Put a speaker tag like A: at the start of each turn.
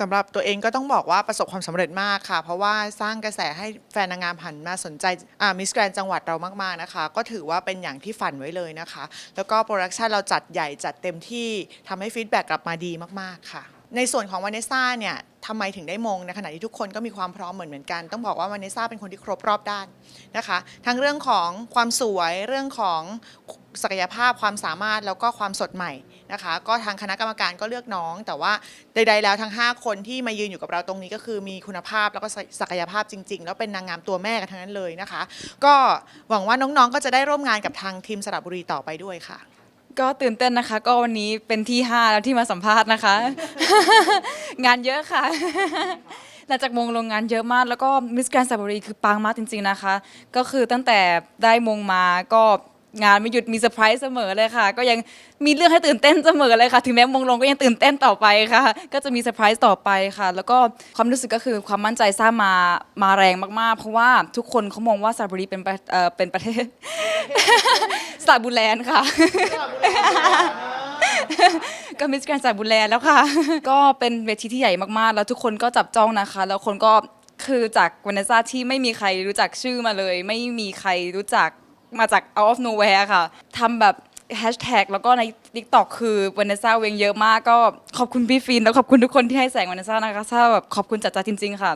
A: สำหรับตัวเองก็ต้องบอกว่าประสบความสำเร็จมากค่ะ เพราะว่าสร้างกระแสให้แฟนนางงามหันมาสนใจมิสแกรนจังหวัดเรามากๆนะคะ ก็ถือว่าเป็นอย่างที่ฝันไว้เลยนะคะ แล้วก็โปรดักชันเราจัดใหญ่จัดเต็มที่ทำให้ฟีดแบ็กกลับมาดีมากๆค่ะ ในส่วนของวานเนซ่าเนี่ยทำไมถึงได้มงในขณะที่ทุกคนก็มีความพร้อมเหมือนเหมือนกัน ต้องบอกว่าวานเนซ่าเป็นคนที่ครบรอบด้านนะคะ ทั้งเรื่องของความสวยเรื่องของศักยภาพความสามารถแล้วก็ความสดใหม่ นะคะ ก็ทางคณะกรรมการก็เลือกน้อง แต่ว่าใดๆแล้วทั้ง 5 คนที่มายืนอยู่กับเราตรงนี้ก็คือมีคุณภาพแล้วก็ศักยภาพจริง ๆ แล้วเป็นนางงามตัวแม่กันทั้งนั้นเลยนะคะ ก็หวังว่าน้องๆก็จะได้ร่วมงานกับทางทีมสระบุรีต่อไปด้วยค่ะ
B: ก็ตื่นเต้นนะคะ ก็วันนี้เป็นที่ 5 แล้วที่มาสัมภาษณ์นะคะ งานเยอะค่ะ หลังจากมงลงงานเยอะมาก แล้วก็มิสแกรนด์สับรีคือปังมากจริง ๆนะคะ ก็คือตั้งแต่ได้มงมาก็ งานไม่หยุดมีเซอร์ไพรส์เสมอเลยค่ะ ก็ยังมีเรื่องให้ตื่นเต้นเสมอเลยค่ะ ถึงแม้มงลงก็ยังตื่นเต้นต่อไปค่ะ ก็จะมีเซอร์ไพรส์ต่อไปค่ะ แล้วก็ความรู้สึกก็คือความมั่นใจสร้างมามาแรงมากๆ เพราะว่าทุกคนเขามองว่าสับรีเป็นประเอ่อเป็นประเทศสระบุแลนด์ค่ะ ก็มิสแกรนด์จาบุแลนด์แล้วค่ะ ก็เป็นเวทีที่ใหญ่มากๆ แล้วทุกคนก็จับจ้องนะคะ แล้วคนก็คือจากวานซ่าที่ไม่มีใครรู้จักชื่อมาเลย ไม่มีใครรู้จัก มาจาก out of nowhere ค่ะทำแบบแฮชแท็กแล้วก็ใน TikTok คือวานซ่าเวงเยอะมาก ก็ขอบคุณพี่ฟินแล้วขอบคุณทุกคนที่ให้แสงวานซ่านะคะถ้าแบบขอบคุณจัดจ้าจริง ๆ ค่ะ